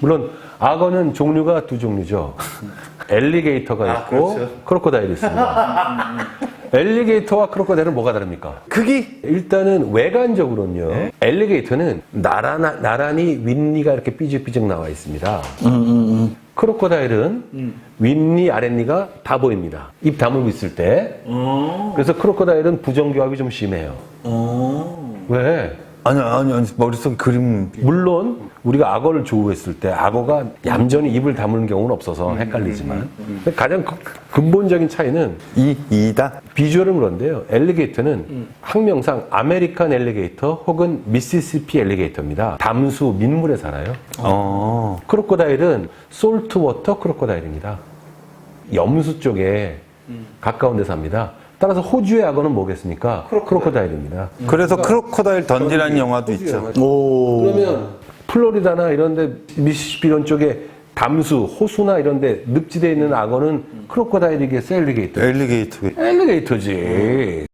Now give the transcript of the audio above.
물론 악어는 종류가 두 종류죠. 엘리게이터가 아, 있고 그렇죠. 크로코다일이 있습니다. 엘리게이터와 크로코다일은 뭐가 다릅니까? 크기? 일단은 외관적으로는요. 네. 엘리게이터는 나란하, 나란히 윗니가 이렇게 삐죽삐죽 나와 있습니다. 음, 크로코다일은 윗니, 아랫니가 다 보입니다. 입 다물고 있을 때. 어. 그래서 크로코다일은 부정교합이 좀 심해요. 어. 왜? 아니, 아니, 아니, 머릿속에 그림. 물론 우리가 악어를 조우했을 때 악어가 얌전히 입을 다무는 경우는 없어서 헷갈리지만 근데 가장 그- 근본적인 차이는 이, 이다? 비주얼은 그런데요. 엘리게이터는 학명상 아메리칸 엘리게이터 혹은 미시시피 엘리게이터입니다. 담수 민물에 살아요. 어. 크로코다일은 솔트 워터 크로코다일입니다. 염수 쪽에 가까운 데 삽니다. 따라서 호주의 악어는 뭐겠습니까? 크로코다일 입니다. 그래서 크로코다일 던지라는 영화도 있죠. 그러면 플로리다나 이런데 미시시피 이런 쪽에 담수, 호수나 이런데 늪지대에 있는 악어는 크로코다일이겠어, 엘리게이터? 엘리게이터. 엘리게이터지.